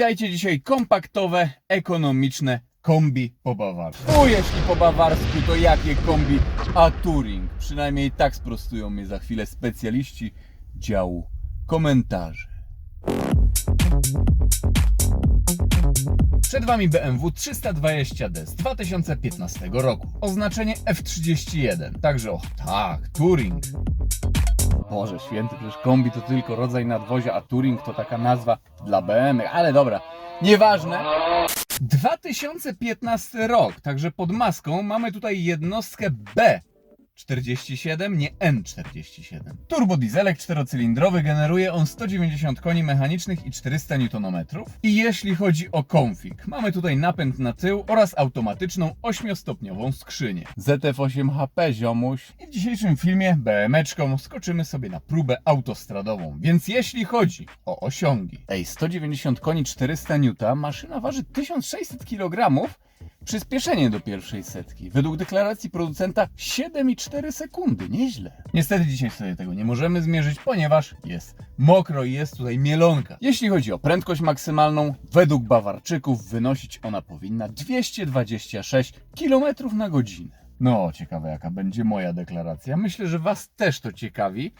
Witajcie dzisiaj kompaktowe, ekonomiczne kombi po bawarsku. O, jeśli po bawarsku, to jakie kombi? A Touring. Przynajmniej tak sprostują mnie za chwilę specjaliści działu komentarzy. Przed Wami BMW 320D z 2015 roku. Oznaczenie F31. Także, och tak, Touring. Boże święty, przecież kombi to tylko rodzaj nadwozia, a Touring to taka nazwa dla BMW, ale dobra, nieważne. 2015 rok, także pod maską mamy tutaj jednostkę B. 47, nie N47. Turbodieselek czterocylindrowy generuje on 190 koni mechanicznych i 400 Nm. I jeśli chodzi o konfig, mamy tutaj napęd na tył oraz automatyczną 8-stopniową skrzynię. ZF8 HP ziomuś. I w dzisiejszym filmie BM-eczką skoczymy sobie na próbę autostradową. Więc jeśli chodzi o osiągi, ej 190 koni 400 N, maszyna waży 1600 kg, Przyspieszenie do pierwszej setki. Według deklaracji producenta 7,4 sekundy. Nieźle. Niestety dzisiaj sobie tego nie możemy zmierzyć, ponieważ jest mokro i jest tutaj mielonka. Jeśli chodzi o prędkość maksymalną, według Bawarczyków wynosić ona powinna 226 km na godzinę. No, ciekawe jaka będzie moja deklaracja. Myślę, że Was też to ciekawi.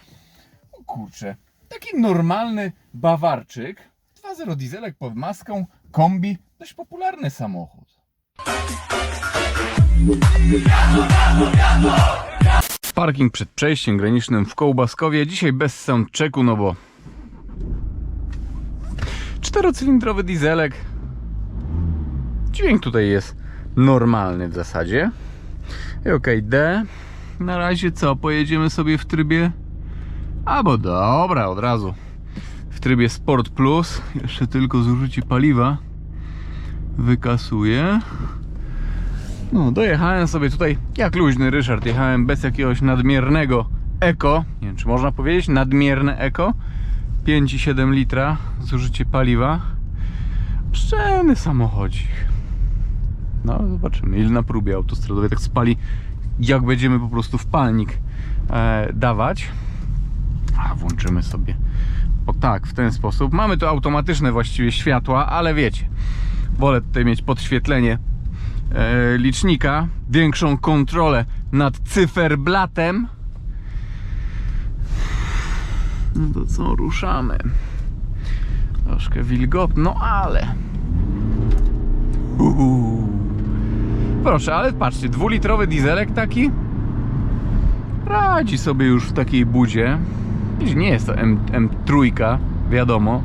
O kurczę, taki normalny Bawarczyk, 2.0 dieselek pod maską, kombi, dość popularny samochód. Parking przed przejściem granicznym w Kołbaskowie. Dzisiaj bez soundchecku, no bo czterocylindrowy dieselek. Dźwięk tutaj jest normalny w zasadzie. I okej, D. Na razie co? Pojedziemy sobie w trybie. Albo dobra, od razu. W trybie Sport Plus. Jeszcze tylko zużycie paliwa wykasuję. No, dojechałem sobie tutaj jak luźny Ryszard. Jechałem bez jakiegoś nadmiernego eko. Nie wiem, czy można powiedzieć nadmierne eko. 5,7 litra zużycie paliwa. Szczelny samochodzik. No, zobaczymy, ile na próbie autostradowej tak spali, jak będziemy po prostu w palnik e, dawać. A, włączymy sobie. O tak, w ten sposób. Mamy tu automatyczne właściwie światła, ale wiecie, wolę tutaj mieć podświetlenie licznika, większą kontrolę nad cyferblatem. No to co, ruszamy. Troszkę wilgotno, ale... Uhu. Proszę, ale patrzcie, dwulitrowy dieselek taki radzi sobie już w takiej budzie. Nie jest to M, M3, wiadomo.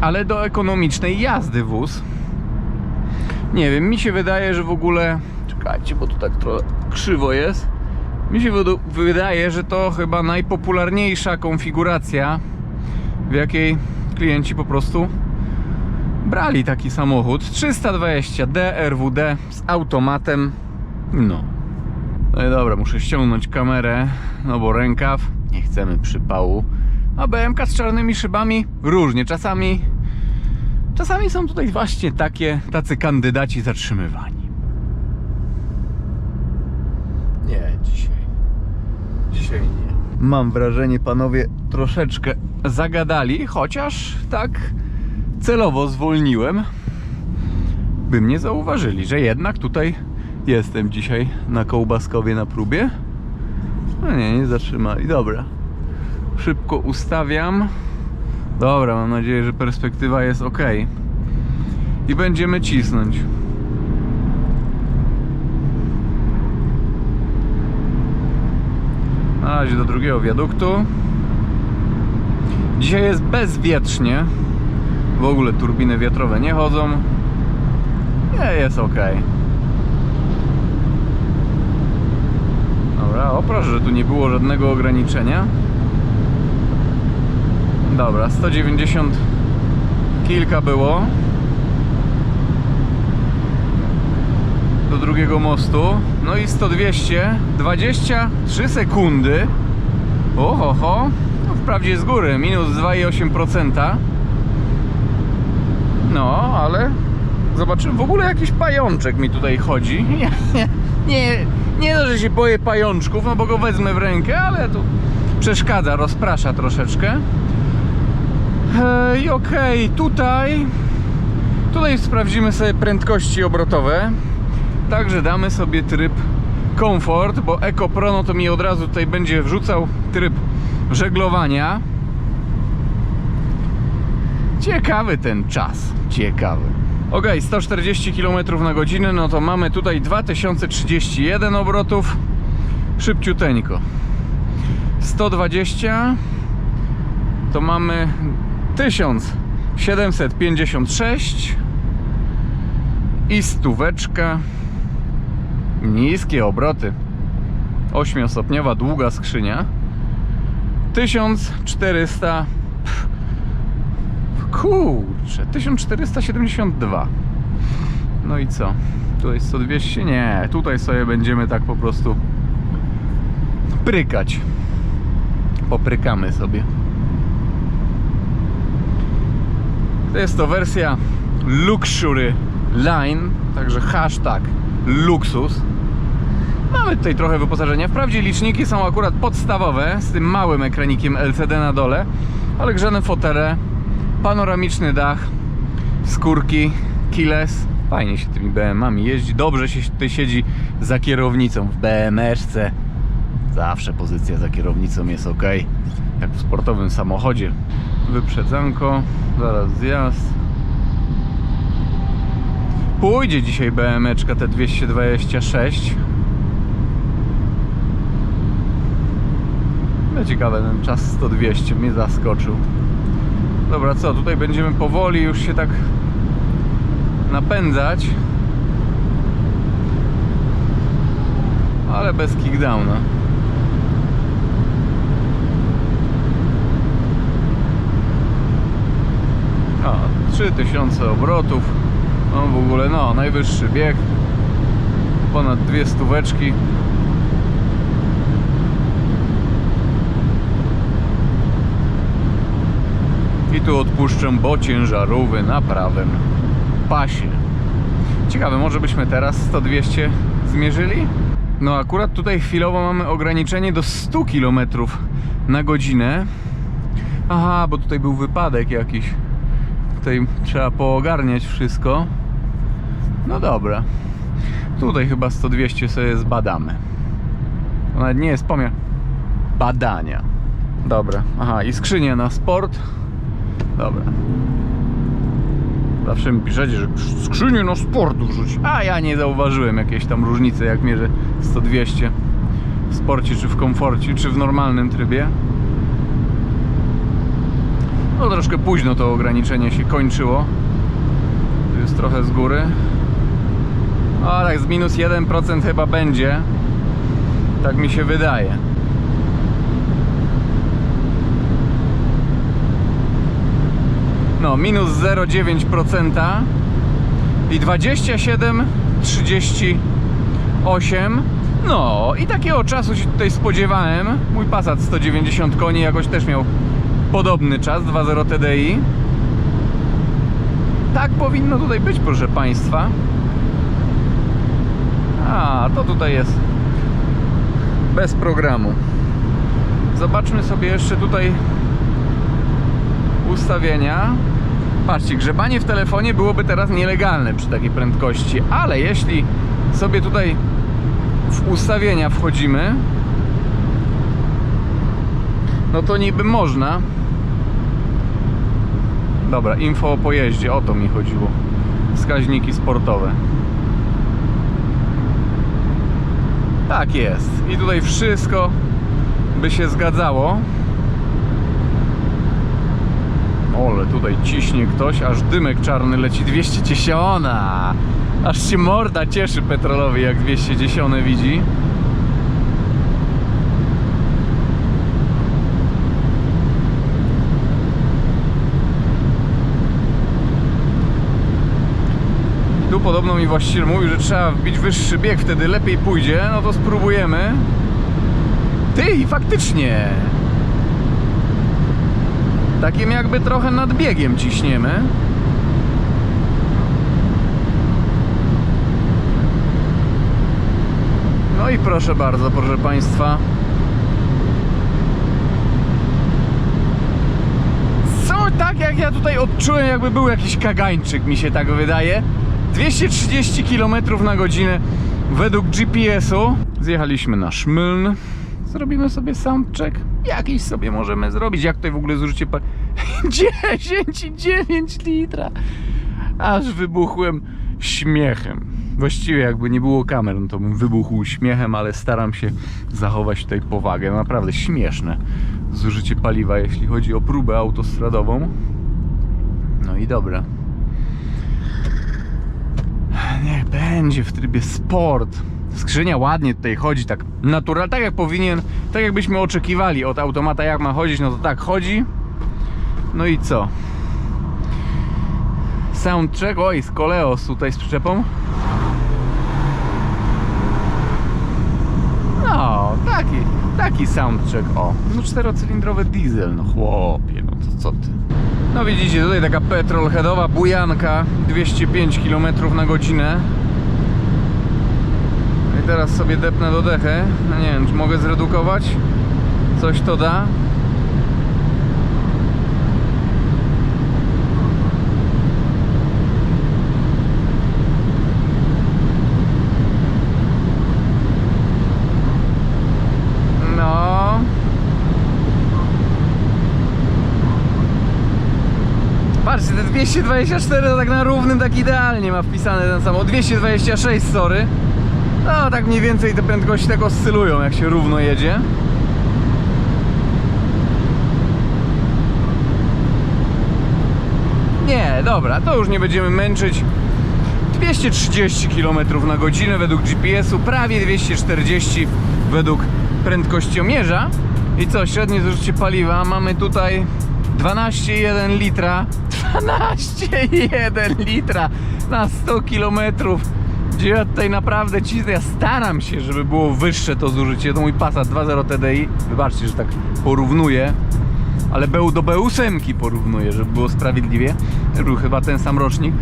Ale do ekonomicznej jazdy wóz. Nie wiem, mi się wydaje, że w ogóle. Czekajcie, bo tu tak trochę krzywo jest. Mi się wydaje, że to chyba najpopularniejsza konfiguracja, w jakiej klienci po prostu brali taki samochód. 320D RWD z automatem. No. No i dobra, muszę ściągnąć kamerę, no bo rękaw, nie chcemy przypału. A BMK z czarnymi szybami różnie, czasami czasami są tutaj właśnie takie, tacy kandydaci zatrzymywani. Nie, dzisiaj. Dzisiaj nie. Mam wrażenie, panowie troszeczkę zagadali, chociaż tak celowo zwolniłem, by mnie zauważyli, że jednak tutaj jestem dzisiaj na Kołbaskowie na próbie. No nie, nie zatrzymali. Dobra. Szybko ustawiam. Dobra, mam nadzieję, że perspektywa jest ok. I będziemy cisnąć. Na razie do drugiego wiaduktu. Dzisiaj jest bezwietrznie. W ogóle turbiny wiatrowe nie chodzą. Nie, jest ok. Dobra, o proszę, że tu nie było żadnego ograniczenia. Dobra, 190 kilka było. Do drugiego mostu. No i 100 200, 23 sekundy. Oho, ho. No, wprawdzie z góry, minus 2,8%. No, ale zobaczymy. W ogóle jakiś pajączek mi tutaj chodzi. Nie, nie, nie, że się boję pajączków, no bo go wezmę w rękę, ale tu przeszkadza, rozprasza troszeczkę. I okej, tutaj tutaj sprawdzimy sobie prędkości obrotowe. Także damy sobie tryb komfort, bo Eco Pro no to mi od razu tutaj będzie wrzucał tryb żeglowania. Ciekawy ten czas, ciekawy. Ok, 140 km na godzinę, no to mamy tutaj 2031 obrotów. Szybciuteńko. 120 to mamy 1756 i stóweczka. Niskie obroty. 8-stopniowa długa skrzynia. 1400 Pff, kurczę 1472 no i co? Tutaj 100 nie tutaj sobie będziemy tak po prostu prykać. Poprykamy sobie To jest to wersja Luxury Line, także hashtag luksus. Mamy tutaj trochę wyposażenia. Wprawdzie liczniki są akurat podstawowe, z tym małym ekranikiem LCD na dole, ale grzane fotele, panoramiczny dach, skórki, keyless. Fajnie się tymi BM-ami jeździ. Dobrze się tutaj siedzi za kierownicą w BMS-ce. Zawsze pozycja za kierownicą jest ok, jak w sportowym samochodzie. Wyprzedzanko, zaraz zjazd. Pójdzie dzisiaj BMeczka T226. No ciekawe, ten czas 100-200 mnie zaskoczył. Dobra, co, tutaj będziemy powoli już się tak napędzać. Ale bez kickdowna. A, 3000 obrotów. No w ogóle, no, najwyższy bieg. Ponad dwie stóweczki. I tu odpuszczę, bo ciężarówy na prawym pasie. Ciekawe, może byśmy teraz 100-200 zmierzyli? No akurat tutaj chwilowo mamy ograniczenie do 100 km na godzinę. Aha, bo tutaj był wypadek jakiś. Tutaj trzeba poogarniać wszystko. No dobra. Tutaj chyba 100-200 sobie zbadamy. To nawet nie jest pomiar badania. Dobra. Aha, i skrzynia na sport. Dobra. Zawsze mi piszecie, że skrzynię na sport wrzuć. A ja nie zauważyłem jakiejś tam różnicy, jak mierzę 100-200 w sporcie, czy w komforcie, czy w normalnym trybie. No troszkę późno to ograniczenie się kończyło. Tu jest trochę z góry. A tak z minus 1% chyba będzie. Tak mi się wydaje. No, minus 0,9% i 27,38. No, i takiego czasu się tutaj spodziewałem. Mój Passat 190 koni jakoś też miał podobny czas 2.0 TDI. Tak powinno tutaj być, proszę Państwa. A, to tutaj jest bez programu. Zobaczmy sobie jeszcze tutaj ustawienia. Patrzcie, grzebanie w telefonie byłoby teraz nielegalne przy takiej prędkości, ale jeśli sobie tutaj w ustawienia wchodzimy, no to niby można. Dobra, info o pojeździe, o to mi chodziło. Wskaźniki sportowe. Tak jest. I tutaj wszystko by się zgadzało. Ole, tutaj ciśnie ktoś, aż dymek czarny leci 210. Aż się morda cieszy petrolowi, jak 210 widzi. Tu podobno mi właściciel mówił, że trzeba wbić wyższy bieg, wtedy lepiej pójdzie. No to spróbujemy. Ty, i faktycznie. Takim jakby trochę nad biegiem ciśniemy. No i proszę bardzo, proszę Państwa. Są tak jak ja tutaj odczułem, jakby był jakiś kagańczyk, mi się tak wydaje. 230 km na godzinę według GPS-u. Zjechaliśmy na Szmyln. Zrobimy sobie soundcheck. Jakiś sobie możemy zrobić. Jak tutaj w ogóle zużycie pa... 10,9 litra. Aż wybuchłem śmiechem. Właściwie jakby nie było kamer, no to bym wybuchł śmiechem, ale staram się zachować tutaj powagę. Naprawdę śmieszne zużycie paliwa, jeśli chodzi o próbę autostradową. No i dobra. Niech będzie w trybie sport. Skrzynia ładnie tutaj chodzi, tak naturalnie, tak jak powinien, tak jakbyśmy oczekiwali od automata jak ma chodzić, no to tak chodzi. No i co? Soundcheck, oj, z Koleos tutaj z przyczepą. No, taki, taki soundcheck, o. No czterocylindrowy diesel, no chłopie, no to co ty. No widzicie, tutaj taka petrolheadowa bujanka, 205 km na godzinę. No I teraz sobie depnę do dechy. No nie wiem, czy mogę zredukować? Coś to da? No. Patrzcie, te 224 to tak na równym, tak idealnie ma wpisane ten samochód. 226, sorry. No, tak mniej więcej te prędkości tak oscylują, jak się równo jedzie. Nie, dobra, to już nie będziemy męczyć. 230 km na godzinę według GPS-u, prawie 240 według prędkościomierza. I co, średnie zużycie paliwa mamy tutaj 12,1 litra. 12,1 litra na 100 km. Gdzie ja tutaj naprawdę cisnę, ja staram się, żeby było wyższe to zużycie. To mój Passat 2.0 TDI. Wybaczcie, że tak porównuję ale BU do BU8 porównuję, żeby było sprawiedliwie. Był chyba ten sam rocznik.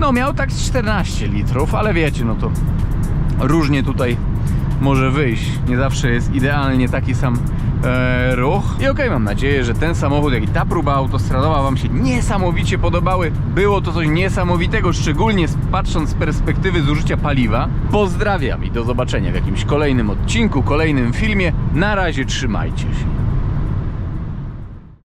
No miał tak z 14 litrów, ale wiecie, no to różnie tutaj może wyjść. Nie zawsze jest idealnie taki sam e, ruch. I okej, mam nadzieję, że ten samochód, jak i ta próba autostradowa Wam się niesamowicie podobały. Było to coś niesamowitego, szczególnie patrząc z perspektywy zużycia paliwa. Pozdrawiam i do zobaczenia w jakimś kolejnym odcinku, kolejnym filmie. Na razie trzymajcie się.